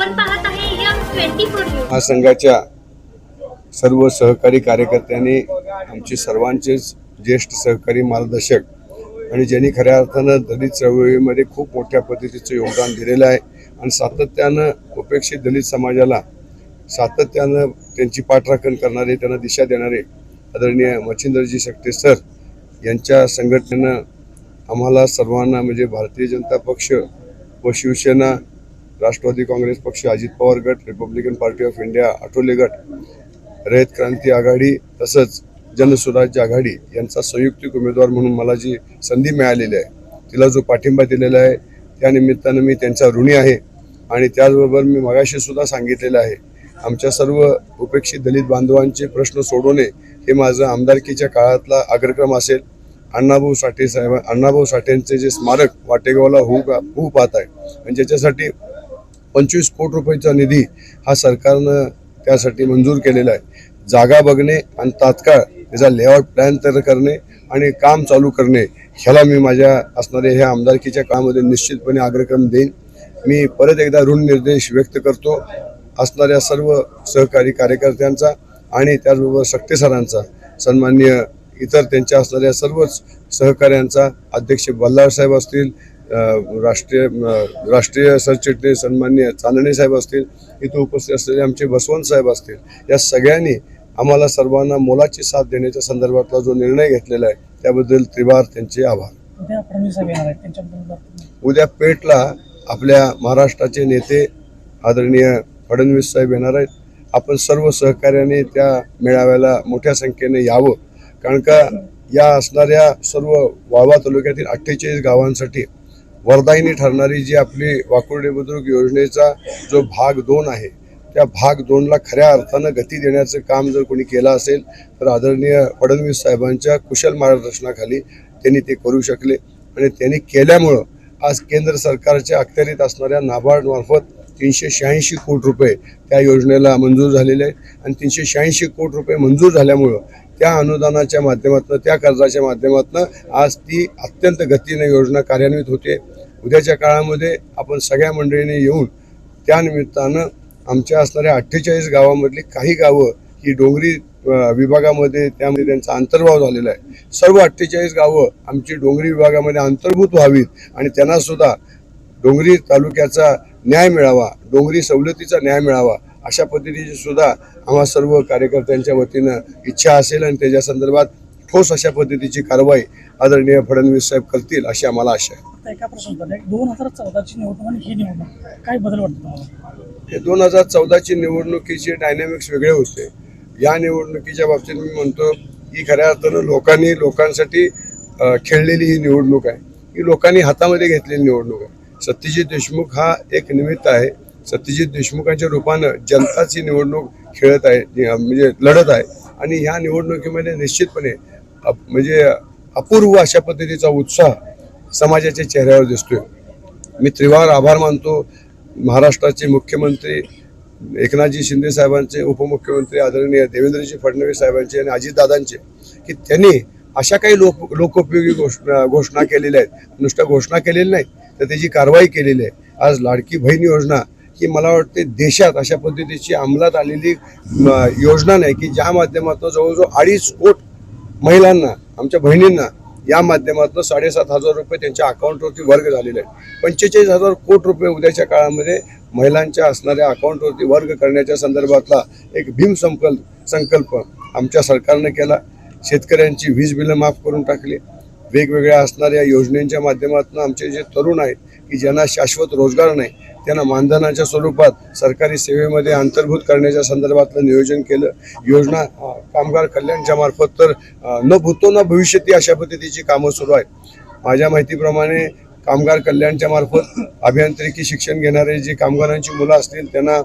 आपण पाहत आहे यम ट्वेंटी फोर महासंघाच्या सर्व सहकारी कार्यकर्त्यांनी आमचे सर्वांचेच ज्येष्ठ सहकारी मार्गदर्शक आणि ज्यांनी खऱ्या अर्थानं दलित चळवळीमध्ये खूप मोठ्या पद्धतीचं योगदान दिलेलं आहे आणि सातत्यानं उपेक्षित दलित समाजाला सातत्यानं त्यांची पाठराखण करणारे त्यांना दिशा देणारे आदरणीय मच्छिंद्रजी सकटे सर यांच्या संघटनेनं आम्हाला सर्वांना म्हणजे भारतीय जनता पक्ष व शिवसेना राष्ट्रवादी काँग्रेस पक्ष अजित पवार गट Republican Party of India Athawale गट रयत क्रांती आघाडी तसंच जनसुराज्य आघाडी यांचा संयुक्तिक उमेदवार म्हणून मला जी संधी मिळालेली आहे तिला जो पाठिंबा दिलेला आहे त्या निमित्तानं मी त्यांचा ऋणी आहे आणि त्याचबरोबर मी मगाशी सुद्धा सांगितलेलं आहे आमच्या सर्व उपेक्षित दलित बांधवांचे प्रश्न सोडवणे हे माझं आमदारकीच्या काळातला अग्रक्रम असेल. अण्णाभाऊ साठे साहेब अण्णाभाऊ साठेंचे जे स्मारक वाटेगावला होऊ का होऊ पाहत आहे. आणि ज्याच्यासाठी पंचवीस कोटी रुपयाचा निधी हा सरकारनं त्यासाठी मंजूर केलेला आहे. जागा बघणे आणि तात्काळ त्याचा लेआउट प्लॅन तयार करणे आणि काम चालू करणे ह्याला मी माझ्या असणाऱ्या ह्या आमदारकीच्या काळामध्ये निश्चितपणे अग्रक्रम देईन. मी परत एकदा ऋण निर्देश व्यक्त करतो. असणाऱ्या सर्व सहकारी कार्यकर्त्यांचा आणि त्याचबरोबर सक्तेसरांचा सन्माननीय सन्मान्य इतर त्यांच्या असणाऱ्या सर्वच सहकाऱ्यांचा अध्यक्ष बल्लाळसाहेब असतील राष्ट्रीय राष्ट्रीय सरचिटणीस सन्मान्य चांदणे साहेब असतील इथं उपस्थित असलेले आमचे बसवंत साहेब असतील या सगळ्यांनी आम्हाला सर्वांना मोलाची साथ देण्याच्या संदर्भातला जो निर्णय घेतलेला आहे त्याबद्दल त्रिवार त्यांचे आभार. उद्या पेठला आपल्या महाराष्ट्राचे नेते आदरणीय फडणवीस साहेब येणार आहेत. आपण सर्व सहकार्याने त्या मेळाव्याला मोठ्या संख्येने यावं. कारण का या असणाऱ्या सर्व वाळवा तालुक्यातील अठ्ठेचाळीस गावांसाठी वरदायिनी ठरणारी जी आपली वाकुर्डे बुद्रुक योजनेचा जो भाग दोन आहे त्या भाग दोनला खऱ्या अर्थानं गती देण्याचं काम जर कोणी केलं असेल तर आदरणीय फडणवीस साहेबांच्या कुशल मार्गदर्शनाखाली त्यांनी ते करू शकले. आणि त्यांनी केल्यामुळं आज केंद्र सरकारच्या अखत्यारीत असणाऱ्या नाबार्डमार्फत तीनशे शहाऐंशी कोटी रुपये त्या योजनेला मंजूर झालेले आहेत. आणि तीनशे शहाऐंशी कोटी रुपये मंजूर झाल्यामुळं त्या अनुदानाच्या माध्यमातून त्या कर्जाच्या माध्यमातून आज ती अत्यंत गतीने योजना कार्यान्वित होते. उद्याच्या काळामध्ये आपण सगळ्या मंडळीने येऊन त्यानिमित्तानं आमच्या असणाऱ्या अठ्ठेचाळीस गावामधली काही गावं ही डोंगरी विभागामध्ये त्यामध्ये त्यांचा अंतर्भाव झालेला आहे. सर्व अठ्ठेचाळीस गावं आमची डोंगरी विभागामध्ये अंतर्भूत व्हावीत आणि त्यांना सुद्धा डोंगरी तालुक्याचा न्याय मिळावा डोंगरी सवलतीचा न्याय मिळावा अशा पद्धतीची सुद्धा आम्हा सर्व कार्यकर्त्यांच्या वतीनं इच्छा असेल आणि त्याच्या संदर्भात ठोस अशा पद्धतीची कारवाई आदरणीय फडणवीस साहेब करतील अशी आम्हाला आशा आहे. दोन हजार चौदाची निवडणूक आणि ही निवडणूक काय बदल वाटतो तुम्हाला? दोन हजार चौदाची निवडणुकीचे डायनॅमिक्स वेगळे होते. या निवडणुकीच्या बाबतीत मी म्हणतो की खऱ्या अर्थानं लोकांनी लोकांसाठी खेळलेली ही निवडणूक आहे. ही लोकांनी हातामध्ये घेतलेली निवडणूक आहे. सत्यजित देशमुख हा एक निमित्त आहे. सत्यजित देशमुखांच्या रूपानं जनताची निवडणूक खेळत आहे म्हणजे लढत आहे. आणि ह्या निवडणुकीमध्ये निश्चितपणे अप- म्हणजे अपूर्व अशा पद्धतीचा उत्साह समाजाच्या चेहऱ्यावर दिसतोय. मी त्रिवार आभार मानतो. महाराष्ट्राचे मुख्यमंत्री एकनाथजी शिंदे साहेबांचे उपमुख्यमंत्री आदरणीय देवेंद्रजी फडणवीस साहेबांचे आणि अजितदादांचे की त्यांनी अशा काही लोक लोकोपयोगी घोषणा घोषणा केलेल्या आहेत. नुसत्या घोषणा केलेल्या नाहीत तर त्याची कारवाई केलेली आहे. आज लाडकी बहीण योजना की मला वाटते देशात अशा पद्धतीची अंमलात आलेली योजना नाही की ज्या माध्यमातून जवळजवळ अडीच कोट महिलांना आमच्या बहिणींना या माध्यमातून साडेसात हजार रुपये त्यांच्या अकाउंटवरती वर्ग झालेले आहेत. पंचेचाळीस हजार कोटी रुपये उद्याच्या काळामध्ये महिलांच्या असणाऱ्या अकाउंटवरती वर्ग करण्याच्या संदर्भातला एक भीम संकल्प संकल्प आमच्या सरकारनं केला. शेतकऱ्यांची वीज बिलं माफ करून टाकली. वेगवेगळ्या असणाऱ्या योजनेच्या माध्यमातून आमचे जे तरुण आहेत की ज्यांना शाश्वत रोजगार नाही त्यांना मानधनाच्या स्वरूपात सरकारी सेवेमध्ये अंतर्भूत करण्याच्या संदर्भातलं नियोजन केलं. योजना कामगार कल्याणच्या मार्फत तर न भूतो न भविष्यती अशा पद्धतीची कामं सुरू आहेत. माझ्या माहितीप्रमाणे कामगार कल्याणच्या मार्फत अभियांत्रिकी शिक्षण घेणारे जे कामगारांची मुलं असतील त्यांना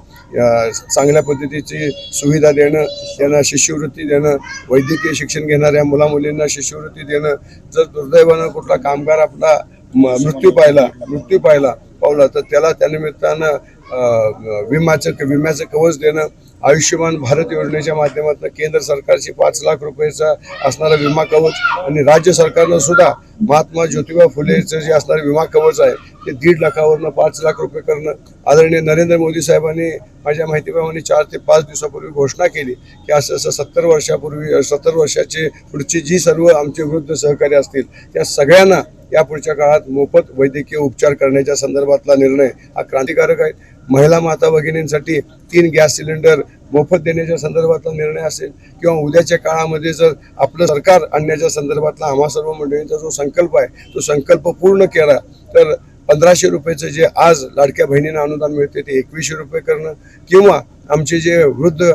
चांगल्या पद्धतीची सुविधा देणं त्यांना शिष्यवृत्ती देणं वैद्यकीय शिक्षण घेणाऱ्या मुलामुलींना शिष्यवृत्ती देणं जर दुर्दैवानं कुठला कामगार आपला म- मृत्यू पाहिला मृत्यू पाहिला पावला तर त्याला त्यानिमित्तानं विमाचं विम्याचं कवच देणं आयुष्यमान भारत योजनेच्या माध्यमातून केंद्र सरकारची पाच लाख रुपयाचा असणारा विमा कवच आणि राज्य सरकारनं सुद्धा महात्मा ज्योतिबा फुलेचं जे असणारं विमा कवच आहे ते दीड लाखावरनं पाच लाख रुपये करणं आदरणीय नरेंद्र मोदी साहेबांनी माझ्या माहितीप्रमाणे चार ते पाच दिवसापूर्वी घोषणा केली की असं असं सत्तर वर्षापूर्वी सत्तर वर्षाचे पुढची जी सर्व आमचे वृद्ध सहकारी असतील त्या सगळ्यांना या पुढच्या काळात मोफत वैद्यकीय उपचार करण्याच्या संदर्भातला निर्णय हा क्रांतिकारक आहे. महिला माता भगिनींसाठी तीन गॅस सिलेंडर मोफत देण्याच्या संदर्भातला निर्णय असेल किंवा उद्याच्या काळामध्ये जर आपलं सरकार आणण्याच्या संदर्भातला आम्हा सर्व मंडळींचा जो संकल्प आहे तो संकल्प पूर्ण केला तर पंधराशे रुपयाचं जे आज लाडक्या बहिणींना अनुदान मिळते ते एकवीसशे रुपये करणं किंवा आमचे जे वृद्ध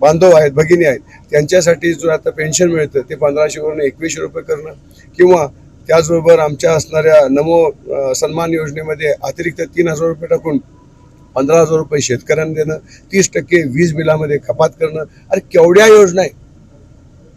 बांधव आहेत भगिनी आहेत त्यांच्यासाठी जो आता पेन्शन मिळतं ते पंधराशेवरून एकवीसशे रुपये करणं किंवा त्याचबरोबर आमच्या असणाऱ्या नमो सन्मान योजनेमध्ये अतिरिक्त तीन हजार रुपये टाकून पंधरा हजार रुपये शेतकऱ्यांना देणं तीस टक्के वीज बिलामध्ये कपात करणं अरे केवढ्या योजना आहेत.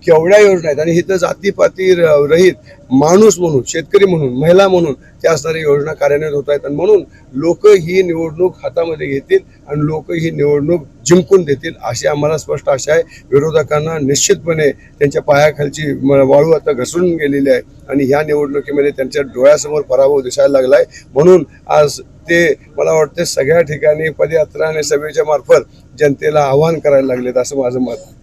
केवढ्या योजना आहेत? आणि इथं जातीपाती रहित माणूस म्हणून शेतकरी म्हणून महिला म्हणून त्या असणाऱ्या योजना कार्यान्वित होत आहेत. आणि म्हणून लोक ही निवडणूक हातामध्ये घेतील आणि लोक ही निवडणूक जिंकून देतील अशी आम्हाला स्पष्ट आशा आहे. विरोधकांना निश्चितपणे त्यांच्या पायाखालची म- वाळू आता घसरून गेलेली आहे आणि ह्या निवडणुकीमध्ये त्यांच्या डोळ्यासमोर पराभव दिसायला लागला आहे म्हणून आज ते मला वाटते सगळ्या ठिकाणी पदयात्रा आणि सभेच्या मार्फत जनतेला आवाहन करायला लागलेत असं माझं मत आहे.